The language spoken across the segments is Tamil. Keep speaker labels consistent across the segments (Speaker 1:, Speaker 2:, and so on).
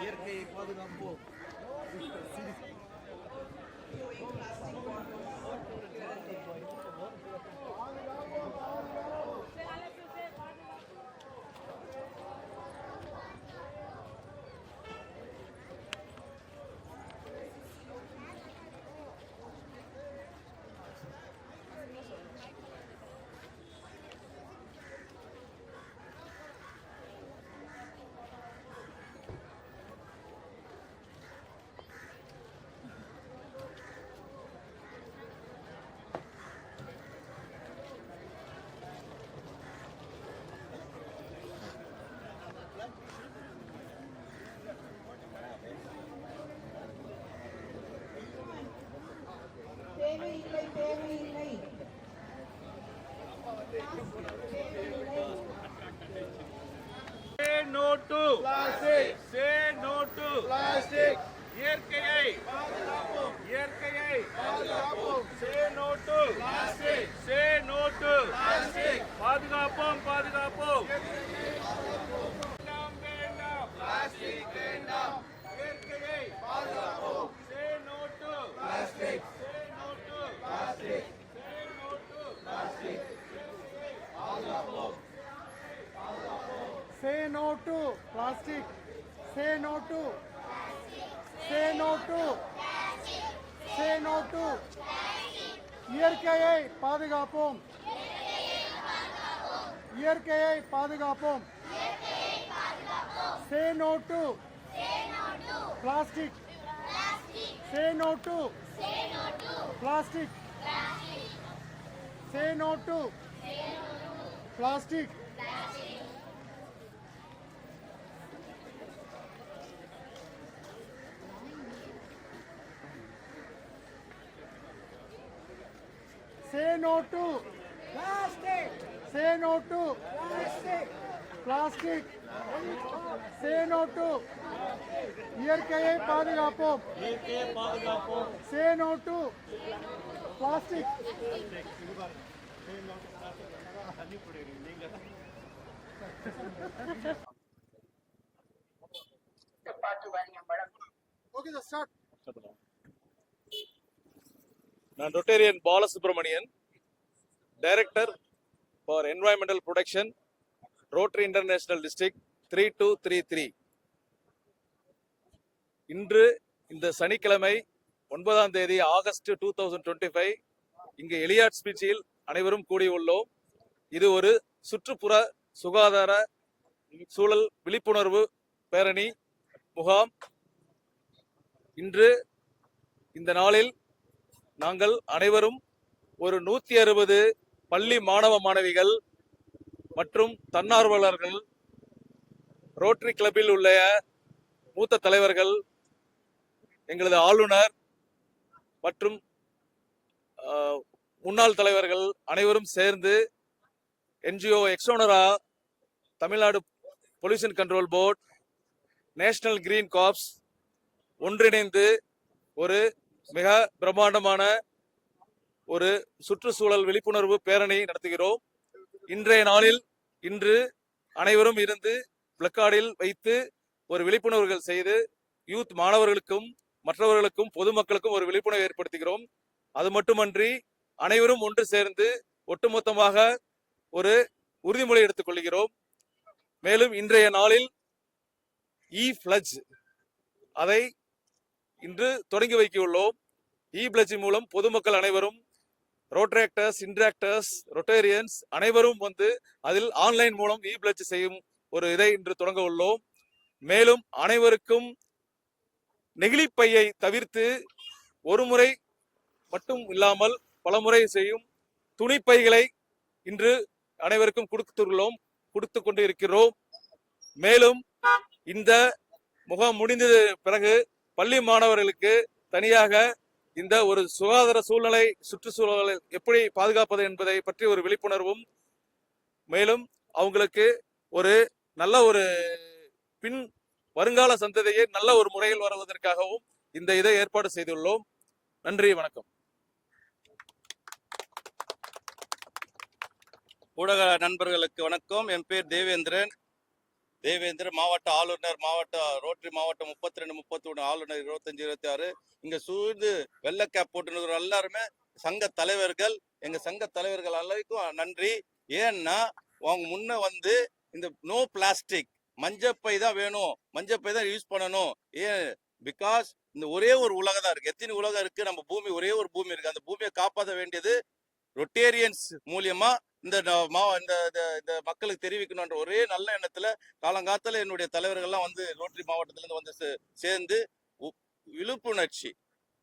Speaker 1: இயற்கையை பாதுகாப்போம்
Speaker 2: தேவையில்லை
Speaker 3: இயற்கையை இயற்கையை Say no to plastic. Say no to plastic. பாதுகாப்போம் பாதுகாப்போம் வேண்டாம் வேண்டாம் பிளாஸ்டிக் வேண்டாம் இயற்கையை பாதுகாப்போம் Say no to plastic. Say no to plastic. Say no to plastic.
Speaker 4: Say no to plastic. Say no to. Say no to. Say no to. இயற்கையை பாதுகாப்போம் இயற்கையை பாதுகாப்போம் Say no to. Plastic. Say no to. Plastic. Say no to. Plastic. Say no to plastic. Say no to plastic. Plastic. Say no to இயற்கையை பாதுகாப்போம்
Speaker 1: இயற்கையை பாதுகாப்போம்
Speaker 4: Say no to plastic. Okay, just start.
Speaker 3: நான் Rotarian Balasubramanian director for environmental protection Rotary International district three two three three இன்று இந்த சனிக்கிழமை ஒன்பதாம் தேதி August two thousand twenty five இங்கு எலியாட் ஸ்பீச்சில் அனைவரும் கூடியுள்ளோம். இது ஒரு சுற்றுப்புற சுகாதார சூழல் விழிப்புணர்வு பேரணி முகாம். இன்று இந்த நாளில் நாங்கள் அனைவரும் ஒரு நூத்தி அறுபது பள்ளி மாணவ மாணவிகள் மற்றும் தன்னார்வலர்கள் ரோட்டரி கிளப்பில் உள்ள மூத்த தலைவர்கள் எங்களது ஆளுநர் மற்றும் முன்னாள் தலைவர்கள் அனைவரும் சேர்ந்து NGO Exnora Tamil Nadu pollution control board national green corps ஒன்றிணைந்து ஒரு மிக பிரம்மாண்டமான ஒரு சுற்றுச்சூழல் விழிப்புணர்வு பேரணி நடத்துகிறோம். இன்றைய நாளில் இன்று அனைவரும் இருந்து பிளக்கார்டில் வைத்து ஒரு விழிப்புணர்வுகள் செய்து யூத் மாணவர்களுக்கும் மற்றவர்களுக்கும் பொதுமக்களுக்கும் ஒரு விழிப்புணர்வு ஏற்படுத்துகிறோம். அது மட்டுமன்றி அனைவரும் ஒன்று சேர்ந்து ஒட்டுமொத்தமாக ஒரு உறுதிமொழி எடுத்துக் கொள்கிறோம் மேலும் இன்றைய நாளில் இ ஃபிளஜ் அதை இன்று தொடங்கி வைக்கியுள்ளோம் இ e பிளட்ஜ் மூலம் பொதுமக்கள் அனைவரும் ரோட்ராக்டர்ஸ் இன்ட்ராக்டர்ஸ் ரொட்டேரியன்ஸ் அனைவரும் வந்து அதில் ஆன்லைன் மூலம் e இ பிளட்ஜ் செய்யும் ஒரு இதை இன்று தொடங்க உள்ளோம். மேலும் அனைவருக்கும் நெகிழிப்பையை தவிர்த்து ஒரு முறை மட்டும் இல்லாமல் பலமுறை செய்யும் துணிப்பைகளை இன்று அனைவருக்கும் கொடுத்துள்ளோம் கொடுத்து கொண்டு இருக்கிறோம் மேலும் இந்த முகாம் முடிந்தது பிறகு பள்ளி மாணவர்களுக்கு தனியாக இந்த ஒரு சுகாதார சூழ்நிலை சுற்றுச்சூழலை எப்படி பாதுகாப்பது என்பதை பற்றி ஒரு விழிப்புணர்வும் மேலும் அவங்களுக்கு ஒரு நல்ல ஒரு பின் வருங்கால சந்ததியை நல்ல ஒரு முறையில் வருவதற்காகவும் இந்த இதை ஏற்பாடு செய்துள்ளோம். நன்றி வணக்கம்.
Speaker 5: ஊடக நண்பர்களுக்கு வணக்கம். என் பேர் தேவேந்திரன். தேவேந்திர மாவட்ட ஆளுநர் மாவட்ட ரோட்டரி மாவட்டம் முப்பத்தி ரெண்டு முப்பத்தி ஒன்று ஆளுநர் இருபத்தஞ்சு இருபத்தி ஆறு இங்கே சூழ்ந்து வெள்ளை கேப் போட்டுருக்கிற எல்லாருமே சங்க தலைவர்கள். எங்க சங்க தலைவர்கள் எல்லாருக்கும் நன்றி. ஏன்னா அவங்க முன்ன வந்து இந்த நோ பிளாஸ்டிக் மஞ்சப்பை தான் வேணும். மஞ்சப்பை தான் யூஸ் பண்ணணும். ஏன்? பிகாஸ் இந்த ஒரே ஒரு உலகம் தான் இருக்கு. எத்தனை உலகம் இருக்கு? நம்ம பூமி ஒரே ஒரு பூமி இருக்கு. அந்த பூமியை காப்பாற்ற வேண்டியது ரொட்டேரியன்ஸ் மூலியமா இந்த மா இந்த இந்த- இந்த மக்களுக்கு தெரிவிக்கணுன்ற ஒரே நல்ல எண்ணத்துல காலங்காலத்துல என்னுடைய தலைவர்கள்லாம் வந்து ரோட்டரி மாவட்டத்துலேருந்து வந்து சே- சேர்ந்து விழிப்புணர்ச்சி.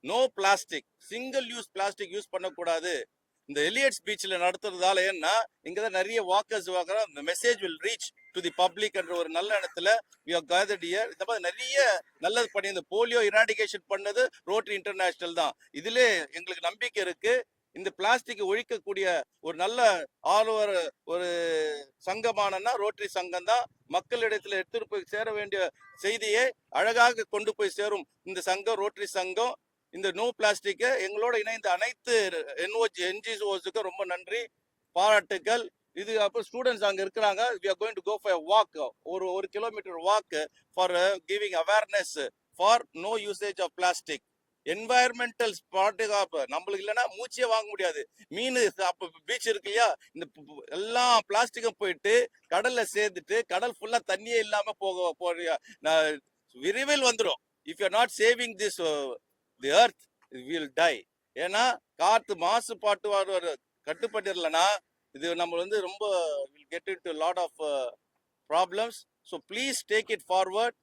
Speaker 5: No plastic single use plastic use பண்ணக்கூடாது. இந்த எலியட்ஸ் பீச்சில் நடத்துறதால ஏன்னா இங்கே தான் நிறைய வாக்கர்ஸ் வாக்குறோம் இந்த message will reach to the public என்ற ஒரு நல்ல இடத்துல வி ஆர் இயர் இந்த மாதிரி நிறைய நல்லது பண்ணி இந்த போலியோ இராடிகேஷன் பண்ணது ரோட்டரி இன்டர்நேஷனல் தான். இதுல எங்களுக்கு நம்பிக்கை இருக்கு. இந்த பிளாஸ்டிக் ஒழிக்கக்கூடிய ஒரு நல்ல ஆளுவர் ஒரு சங்கமானன்னா ரோட்டரி சங்கம் தான். மக்களிடத்தில் எடுத்துட்டு போய் சேர வேண்டிய செய்தியை அழகாக கொண்டு போய் சேரும். இந்த சங்கம் ரோட்டரி சங்கம் இந்த நோ பிளாஸ்டிக்கை எங்களோட இணைந்த அனைத்து என்ஓஜி என்ஜிஓஸுக்கு ரொம்ப நன்றி பாராட்டுக்கள். இது அப்போ ஸ்டூடெண்ட்ஸ் அங்கே இருக்கிறாங்க. We are going to go for walk ஒரு ஒரு kilometre walk for giving awareness for no usage of plastic environmental பாதுகாப்பு. நம்மளுக்கு இல்லைன்னா மூச்சே வாங்க முடியாது. மீன் அப்போ பீச் இருக்கு இல்லையா? இந்த எல்லாம் எல்லா பிளாஸ்டிக்கும் போயிட்டு கடல்ல சேர்ந்துட்டு கடல் ஃபுல்லா தண்ணியே இல்லாம போக போறியா விரைவில் வந்துடும் if you not saving this the earth will die ஏன்னா காற்று மாசுபாட்டு வர கட்டுப்பட்டுலனா இது நம்ம வந்து ரொம்ப will get into lot of problems so please take it forward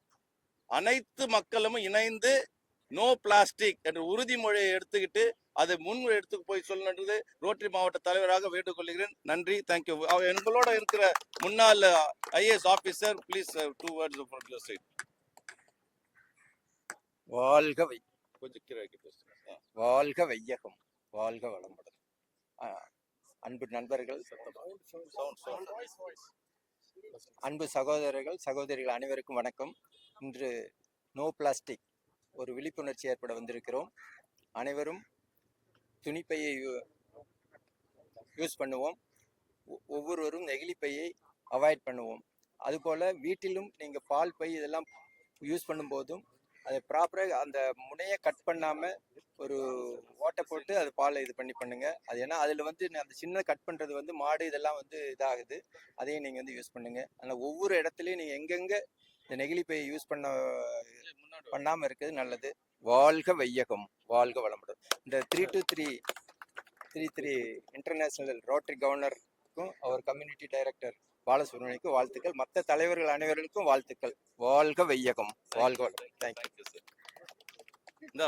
Speaker 5: அனைத்து மக்களும் இணைந்து நோ பிளாஸ்டிக் என்ற உறுதிமொழியை எடுத்துக்கிட்டு அதை முன் எடுத்து போய் சொல்லணுன்றது ரோட்டரி மாவட்ட தலைவராக வேண்டுகொள்கிறேன் நன்றி. தேங்க்யூ எங்களோட இருக்கிற முன்னாள் IAS officer please two words from your side
Speaker 6: வாழ்க வை
Speaker 5: கொஞ்சம்
Speaker 6: வாழ்க வையகம். வாழ்க வளமுடன். அன்பு நண்பர்கள் அன்பு சகோதரர்கள் சகோதரிகள் அனைவருக்கும் வணக்கம். இன்று நோ பிளாஸ்டிக் ஒரு விழிப்புணர்ச்சி ஏற்பட வந்திருக்கிறோம். அனைவரும் துணிப்பையை யூ- யூஸ் பண்ணுவோம். ஒ- ஒவ்வொருவரும் நெகிழிப்பையை அவாய்ட் பண்ணுவோம். அதுபோல் வீட்டிலும் நீங்கள் பால் பை இதெல்லாம் யூஸ் பண்ணும்போதும் அதை ப்ராப்பராக அந்த முனையை கட் பண்ணாமல் ஒரு ஓட்டை போட்டு அது பாலை இது பண்ணி பண்ணுங்க. அது ஏன்னா அதில் வந்து அந்த சின்ன கட் பண்ணுறது வந்து மாடு இதெல்லாம் வந்து இதாகுது. அதையும் நீங்கள் வந்து யூஸ் பண்ணுங்க. அதனால் ஒவ்வொரு இடத்துலையும் நீங்கள் எங்கெங்கே இந்த நெகிழிப்பையை யூஸ் பண்ண பண்ணாமல் இருக்கிறது நல்லது. வாழ்க வையகம் வாழ்க வளமுடன் இந்த three two three three three international Rotary கவர்னருக்கும் அவர் கம்யூனிட்டி டைரக்டர் பாலசுப்ரமணியக்கும் வாழ்த்துக்கள். மற்ற தலைவர்கள் அனைவர்களுக்கும் வாழ்த்துக்கள். வாழ்க வையகம் வாழ்க வளம். தேங்க்யூ
Speaker 5: இந்த